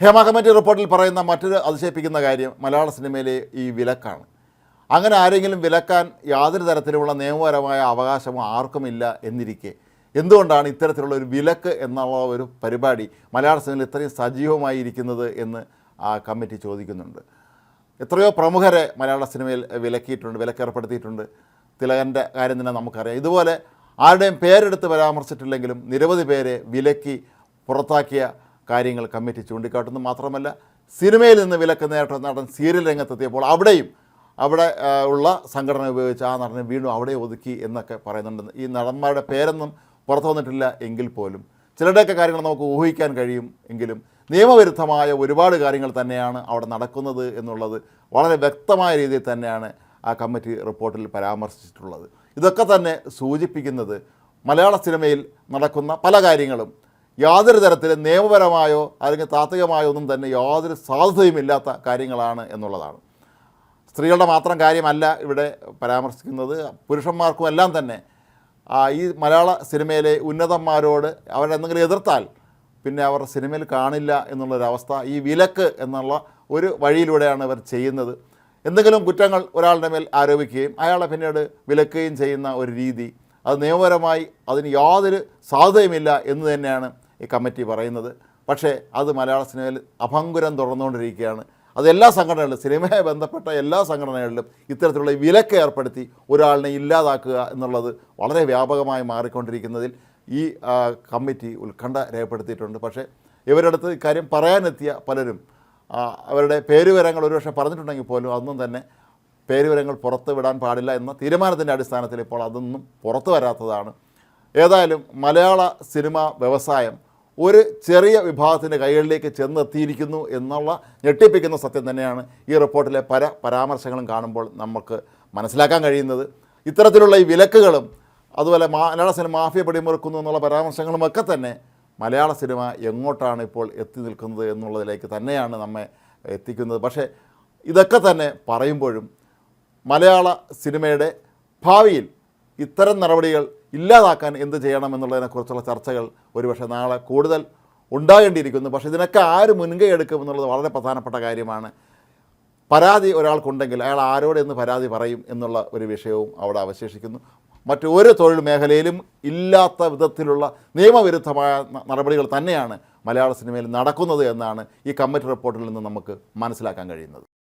Hema committee റിപ്പോർട്ടിൽ പറയുന്ന മറ്റൊരു അതിശയിപ്പിക്കുന്ന കാര്യം മലയാള സിനിമയിലെ ഈ വിലക്കാണ്. അങ്ങനെ ആരെങ്കിലും വിലക്കാൻ യാതൊരു തരത്തിലുമുള്ള നിയമപരമായ അവകാശമോ ആർക്കുമില്ല എന്നിരിക്കെ. എന്തുകൊണ്ടാണ് ഇത്തരത്തിലുള്ള ഒരു വിലക്ക് എന്നുള്ള ഒരു പരിപാടി മലയാള സിനിമയിൽ ഇത്രയും സജീവമായി ഇരിക്കുന്നത് എന്ന് ആ കമ്മിറ്റി ചോദിക്കുന്നുണ്ട്. എത്രയോ പ്രമുഖരെ മലയാള സിനിമയിൽ വിലക്കിയിട്ടുണ്ട് വിലക്കേർപ്പെടുത്തിയിട്ടുണ്ട്. തിലകന്റെ കാര്യം തന്നെ നമുക്കറിയാം. ഇതുപോലെ ആരുടെയും പേരെടുത്ത് പരാമർശിച്ചിട്ടില്ലെങ്കിലും നിരവധി പേരെ വിലക്കി പുറത്താക്കിയ കാര്യങ്ങൾ കമ്മിറ്റി ചൂണ്ടിക്കാട്ടുന്നു. മാത്രമല്ല സിനിമയിൽ നിന്ന് വിലക്ക് നേരിട്ട നടൻ സീരിയൽ രംഗത്തെത്തിയപ്പോൾ അവിടെയും അവിടെ ഉള്ള സംഘടന ഉപയോഗിച്ച് ആ നടനെ വീണ്ടും അവിടെ ഒതുക്കി എന്നൊക്കെ പറയുന്നുണ്ട്. ഈ നടന്മാരുടെ പേരൊന്നും പുറത്തു വന്നിട്ടില്ല എങ്കിൽ പോലും. ചിലരുടെയൊക്കെ കാര്യങ്ങൾ നമുക്ക് ഊഹിക്കാൻ കഴിയും എങ്കിലും നിയമവിരുദ്ധമായ ഒരുപാട് കാര്യങ്ങൾ തന്നെയാണ് അവിടെ നടക്കുന്നത് എന്നുള്ളത് വളരെ വ്യക്തമായ രീതിയിൽ തന്നെയാണ് ആ കമ്മിറ്റി റിപ്പോർട്ടിൽ പരാമർശിച്ചിട്ടുള്ളത്. ഇതൊക്കെ തന്നെ സൂചിപ്പിക്കുന്നത് മലയാള സിനിമയിൽ നടക്കുന്ന പല കാര്യങ്ങളും യാതൊരു തരത്തിലും നിയമപരമായോ അല്ലെങ്കിൽ താത്വികമായോ ഒന്നും തന്നെ യാതൊരു സാധുതയുമില്ലാത്ത കാര്യങ്ങളാണ് എന്നുള്ളതാണ്. സ്ത്രീകളുടെ മാത്രം കാര്യമല്ല ഇവിടെ പരാമർശിക്കുന്നത്. പുരുഷന്മാർക്കും എല്ലാം തന്നെ ഈ മലയാള സിനിമയിലെ ഉന്നതന്മാരോട് അവരെന്തെങ്കിലും എതിർത്താൽ പിന്നെ അവർ സിനിമയിൽ കാണില്ല എന്നുള്ളൊരവസ്ഥ ഈ വിലക്ക് എന്നുള്ള ഒരു വഴിയിലൂടെയാണ് ഇവർ ചെയ്യുന്നത്. എന്തെങ്കിലും കുറ്റങ്ങൾ ഒരാളുടെ മേൽ ആരോപിക്കുകയും അയാളെ പിന്നീട് വിലക്കുകയും ചെയ്യുന്ന ഒരു രീതി. അത് നിയമപരമായി അതിന് യാതൊരു സാധ്യതയുമില്ല എന്ന് തന്നെയാണ് ഈ കമ്മിറ്റി പറയുന്നത്. പക്ഷേ അത് മലയാള സിനിമയിൽ അഭംഗുരം തുടർന്നുകൊണ്ടിരിക്കുകയാണ് അത് എല്ലാ സംഘടനകളിലും സിനിമയെ ബന്ധപ്പെട്ട എല്ലാ സംഘടനകളിലും ഇത്തരത്തിലുള്ള വിലക്ക് ഏർപ്പെടുത്തി ഒരാളിനെ ഇല്ലാതാക്കുക എന്നുള്ളത് വളരെ വ്യാപകമായി മാറിക്കൊണ്ടിരിക്കുന്നതിൽ ഈ കമ്മിറ്റി ഉത്കണ്ഠ രേഖപ്പെടുത്തിയിട്ടുണ്ട്. പക്ഷേ ഇവരടുത്ത് ഇക്കാര്യം പറയാനെത്തിയ പലരും അവരുടെ പേരുവിവരങ്ങൾ ഒരുപക്ഷെ പറഞ്ഞിട്ടുണ്ടെങ്കിൽ പോലും അതൊന്നും തന്നെ പേരുവിവരങ്ങൾ പുറത്ത് വിടാൻ പാടില്ല എന്ന തീരുമാനത്തിന്റെ അടിസ്ഥാനത്തിൽ ഇപ്പോൾ അതൊന്നും പുറത്തു വരാത്തതാണ്. ഏതായാലും മലയാള സിനിമാ വ്യവസായം ഒരു ചെറിയ വിഭാഗത്തിന്റെ കൈകളിലേക്ക് ചെന്നെത്തിയിരിക്കുന്നു എന്നുള്ള ഞെട്ടിപ്പിക്കുന്ന സത്യം തന്നെയാണ് ഈ റിപ്പോർട്ടിലെ പല പരാമർശങ്ങളും കാണുമ്പോൾ നമുക്ക് മനസ്സിലാക്കാൻ കഴിയുന്നത്. ഇത്തരത്തിലുള്ള ഈ വിലക്കുകളും അതുപോലെ മലയാള സിനിമ മാഫിയ പിടിമുറുക്കുന്നു എന്നുള്ള പരാമർശങ്ങളും ഒക്കെ തന്നെ മലയാള സിനിമ എങ്ങോട്ടാണ് ഇപ്പോൾ എത്തി നിൽക്കുന്നത് എന്നുള്ളതിലേക്ക് തന്നെയാണ് നമ്മെ എത്തിക്കുന്നത്. പക്ഷേ ഇതൊക്കെ തന്നെ പറയുമ്പോഴും മലയാള സിനിമയുടെ ഭാവിയിൽ ഇത്തരം നടപടികൾ ഇല്ലാതാക്കാൻ എന്ത് ചെയ്യണം എന്നുള്ളതിനെക്കുറിച്ചുള്ള ചർച്ചകൾ ഒരുപക്ഷെ നാളെ കൂടുതൽ ഉണ്ടാകേണ്ടിയിരിക്കുന്നു. പക്ഷേ ഇതിനൊക്കെ ആര് മുൻകൈ എടുക്കും എന്നുള്ളത് വളരെ പ്രധാനപ്പെട്ട കാര്യമാണ്. പരാതി ഒരാൾക്കുണ്ടെങ്കിൽ അയാൾ ആരോട് എന്ന് പരാതി പറയും എന്നുള്ള ഒരു വിഷയവും അവിടെ അവശേഷിക്കുന്നു. മറ്റൊരു തൊഴിൽ മേഖലയിലും ഇല്ലാത്ത വിധത്തിലുള്ള നിയമവിരുദ്ധമായ നടപടികൾ തന്നെയാണ് മലയാള സിനിമയിൽ നടക്കുന്നത് എന്നാണ് ഈ കമ്മിറ്റി റിപ്പോർട്ടിൽ നിന്ന് നമുക്ക് മനസ്സിലാക്കാൻ കഴിയുന്നത്.